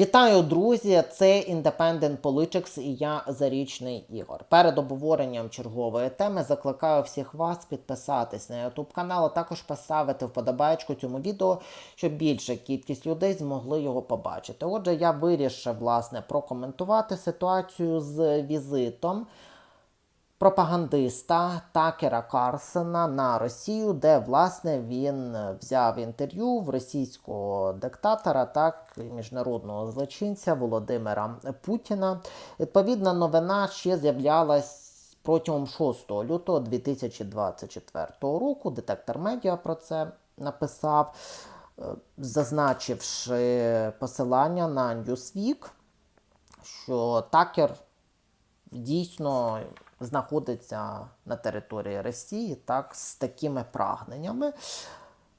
Вітаю, друзі! Це Independent Politics і я Зарічний Ігор. Перед обговоренням чергової теми закликаю всіх вас підписатись на YouTube канал, а також поставити вподобайку цьому відео, щоб більша кількість людей змогли його побачити. Отже, я вирішив власне прокоментувати ситуацію з візитом пропагандиста Такера Карсена на Росію, де власне він взяв інтерв'ю в російського диктатора, так міжнародного злочинця Володимира Путіна. Відповідна новина ще з'являлась. Протягом 6 лютого 2024 року детектор медіа про це написав, е, зазначивши посилання на Newsweek, що Такер дійсно знаходиться на території Росії так, з такими прагненнями.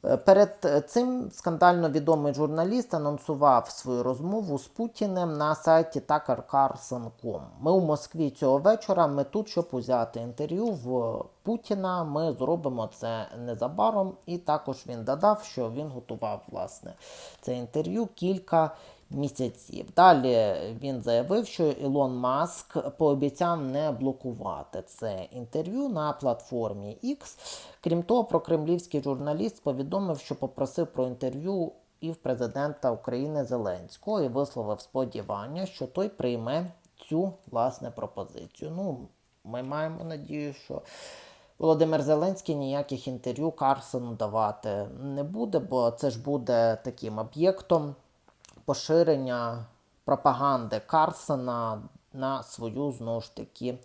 Е, Перед цим скандально відомий журналіст анонсував свою розмову з Путіним на сайті TuckerCarlson.com. Ми у Москві цього вечора. Ми тут, щоб узяти інтерв'ю в Путіна. Ми зробимо це незабаром. І також він додав, що він готував власне це інтерв'ю кілька місяців. Далі він заявив, що Ілон Маск пообіцяв не блокувати це інтерв'ю на платформі X. Крім того, прокремлівський журналіст повідомив, що попросив про інтерв'ю і в президента України Зеленського і висловив сподівання, що той прийме цю власне пропозицію. Ну, ми маємо надію, що. Володимир Зеленський ніяких інтерв'ю Карсону давати не буде, бо це ж буде таким об'єктом поширення пропаганди Карсона на свою знову ж таки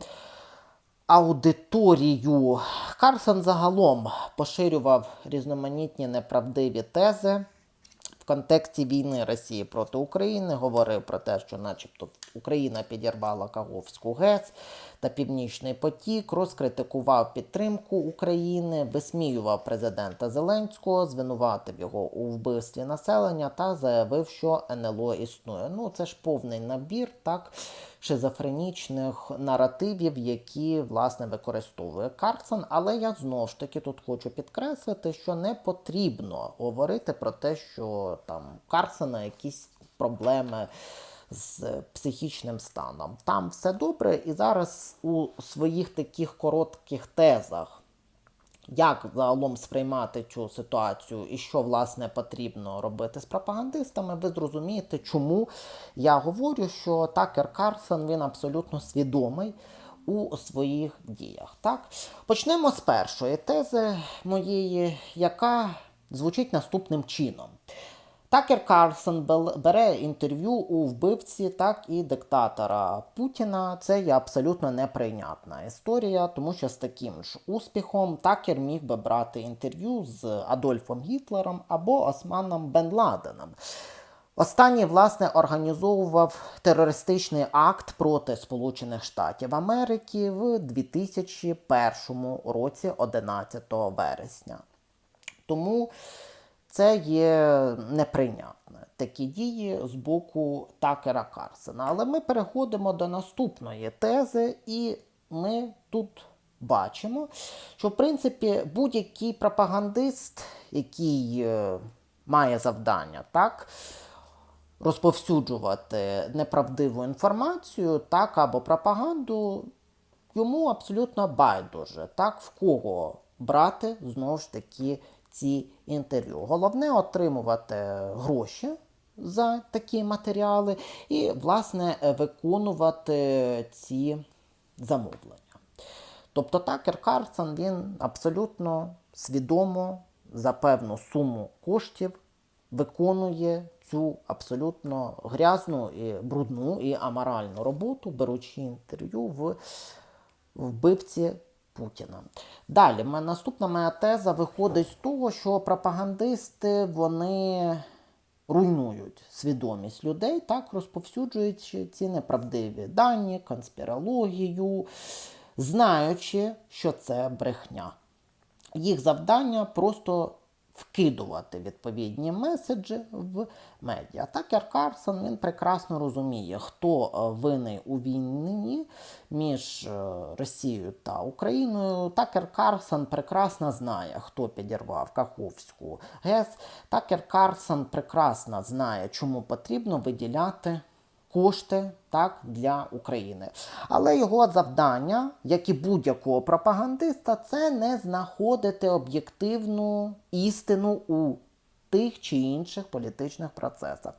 аудиторію. Карсон загалом поширював різноманітні неправдиві тези. В контексті війни Росії проти України говорив про те, що, начебто, Україна підірвала Каховську ГЕС та Північний потік, розкритикував підтримку України, висміював президента Зеленського, звинуватив його у вбивстві населення та заявив, що НЛО існує. Ну, це ж повний набір так шизофренічних наративів, які власне використовує Карсон. Але я знову ж таки тут хочу підкреслити, що не потрібно говорити про те, що там Карсона якісь проблеми. З психічним станом. Там все добре, і зараз у своїх таких коротких тезах, як загалом сприймати цю ситуацію і що власне потрібно робити з пропагандистами, ви зрозумієте, чому я говорю, що Такер Карсон він абсолютно свідомий у своїх діях. Так? Почнемо з першої тези моєї, яка звучить наступним чином. Такер Карлсон бере інтерв'ю у вбивці, так і диктатора Путіна. Це є абсолютно неприйнятна історія, тому що з таким ж успіхом Такер міг би брати інтерв'ю з Адольфом Гітлером або Османом Бен Ладеном. Останній, власне, організовував терористичний акт проти Сполучених Штатів Америки в 2001 році, 11 вересня. Тому це є неприйнятне такі дії з боку Такера Карсена. Але ми переходимо до наступної тези, і ми тут бачимо, що в принципі будь-який пропагандист, який е, має завдання, так. Розповсюджувати неправдиву інформацію, так, або пропаганду, йому абсолютно байдуже, так, в кого брати знову ж таки ці інтерв'ю. Головне отримувати гроші за такі матеріали і, власне, виконувати ці замовлення. Тобто Такер Карсон він абсолютно свідомо за певну суму коштів виконує цю абсолютно грязну і брудну і аморальну роботу, беручи інтерв'ю в вбивці Путіна. Далі, наступна моя теза виходить з того, що пропагандисти вони руйнують свідомість людей, так розповсюджуючи ці неправдиві дані, конспірологію, знаючи, що це брехня. Їх завдання просто вкидувати відповідні меседжі в медіа. Такер Карсон він прекрасно розуміє, хто е, винний у війні між е, Росією та Україною. Такер Карсон прекрасно знає, хто підірвав Каховську ГЕС. Такер Карсон прекрасно знає, чому потрібно виділяти кошти так, для України. Але його завдання, як і будь-якого пропагандиста, це не знаходити об'єктивну істину у тих чи інших політичних процесах.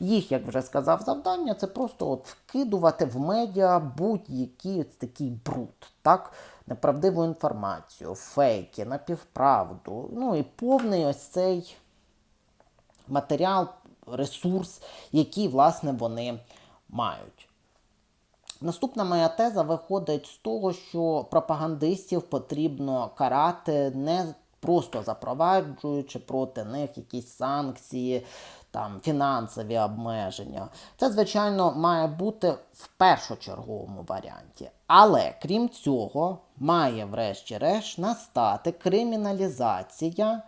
Їх, як вже сказав, завдання це просто от вкидувати в медіа будь-який такий бруд, так? неправдиву інформацію, фейки, напівправду. Ну і повний ось цей матеріал, ресурс, який, власне, вони мають. Наступна моя теза виходить з того, що пропагандистів потрібно карати не просто запроваджуючи проти них якісь санкції, там фінансові обмеження. Це, звичайно, має бути в першочерговому варіанті. Але крім цього, має, врешті-решт, настати криміналізація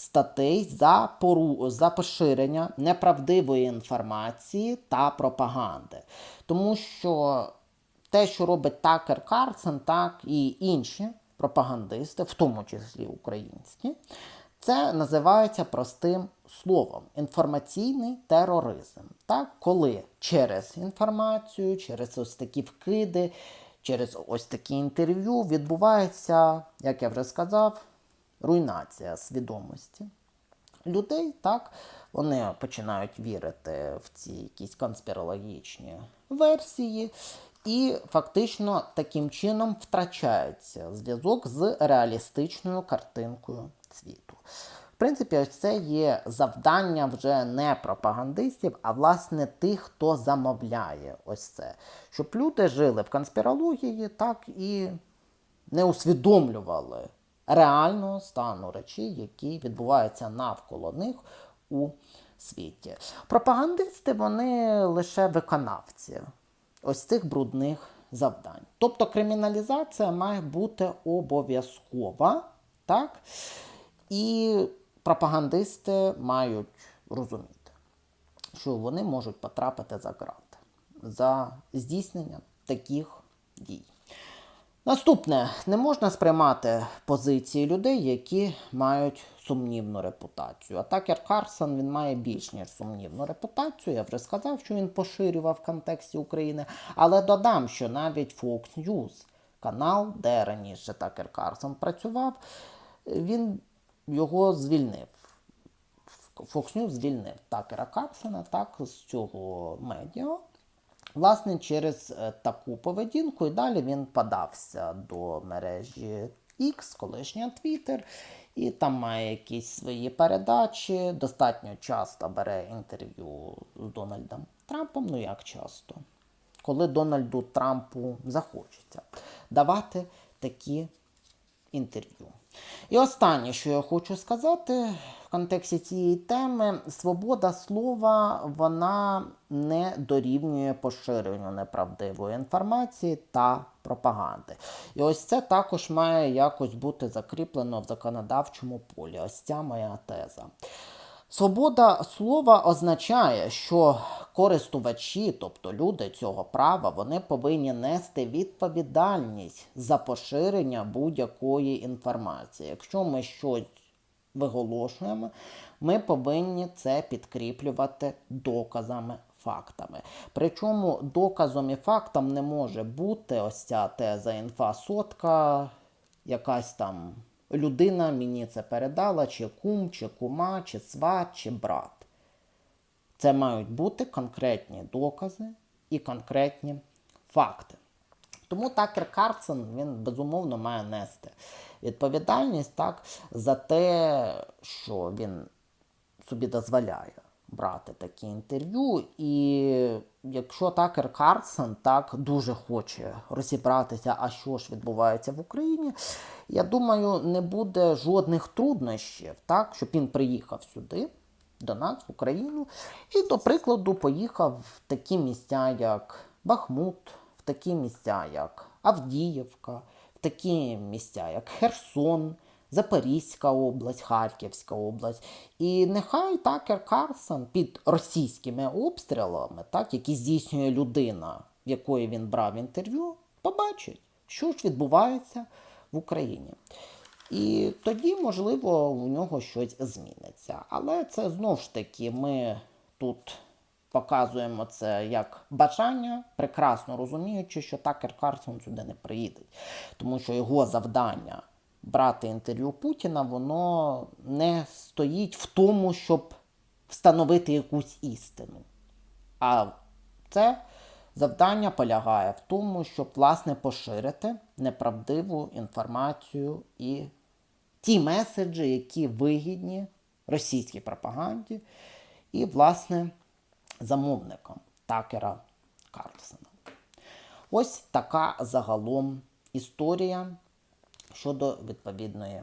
статей за пору за поширення неправдивої інформації та пропаганди. Тому що те, що робить Такер Карсен, так і інші пропагандисти, в тому числі українські, це називається простим словом інформаційний тероризм. Так, коли через інформацію, через ось такі вкиди, через ось такі інтерв'ю відбувається, як я вже сказав, руйнація свідомості людей, так, вони починають вірити в ці якісь конспірологічні версії, і фактично таким чином втрачається зв'язок з реалістичною картинкою світу. В принципі, ось це є завдання вже не пропагандистів, а власне тих, хто замовляє ось це. Щоб люди жили в конспірології, так і не усвідомлювали реального стану речей, які відбуваються навколо них у світі. Пропагандисти вони лише виконавці ось цих брудних завдань. Тобто криміналізація має бути обов'язкова, так? І пропагандисти мають розуміти, що вони можуть потрапити за грати за здійснення таких дій. Наступне, не можна сприймати позиції людей, які мають сумнівну репутацію. А Такер Карсон він має більш ніж сумнівну репутацію. Я вже сказав, що він поширював в контексті України. Але додам, що навіть Fox News, канал, де раніше Такер Карсон працював, він його звільнив. Fox News звільнив Такера Карсона так, з цього медіа. Власне, через е, таку поведінку і далі він подався до мережі X, колишня Twitter, і там має якісь свої передачі. Достатньо часто бере інтерв'ю з Дональдом Трампом. Ну як часто? Коли Дональду Трампу захочеться давати такі інтерв'ю. І останнє, що я хочу сказати в контексті цієї теми, свобода слова вона не дорівнює поширенню неправдивої інформації та пропаганди. І ось це також має якось бути закріплено в законодавчому полі. Ось ця моя теза. Свобода слова означає, що користувачі, тобто люди цього права, вони повинні нести відповідальність за поширення будь-якої інформації. Якщо ми щось виголошуємо, ми повинні це підкріплювати доказами. Фактами. Причому доказом і фактом не може бути ось ця теза інфа сотка, якась там людина мені це передала, чи кум, чи кума, чи сват, чи брат. Це мають бути конкретні докази і конкретні факти. Тому Такер Карсон він безумовно має нести відповідальність так, за те, що він собі дозволяє брати такі інтерв'ю. І якщо Такер Карсон так дуже хоче розібратися, а що ж відбувається в Україні, я думаю, не буде жодних труднощів, так, щоб він приїхав сюди. До нас в Україну і, до прикладу, поїхав в такі місця, як Бахмут, в такі місця, як Авдіївка, в такі місця, як Херсон, Запорізька область, Харківська область. І нехай Такер Карсон під російськими обстрілами, так, які здійснює людина, в якої він брав інтерв'ю, побачить, що ж відбувається в Україні. І тоді, можливо, у нього щось зміниться. Але це знову ж таки ми тут показуємо це як бажання, прекрасно розуміючи, що Такер Карсон сюди не приїде. Тому що його завдання брати інтерв'ю Путіна, воно не стоїть в тому, щоб встановити якусь істину. А це завдання полягає в тому, щоб власне поширити неправдиву інформацію і ті меседжі, які вигідні російській пропаганді і, власне, замовникам Такера Карлсона. Ось така загалом історія щодо відповідної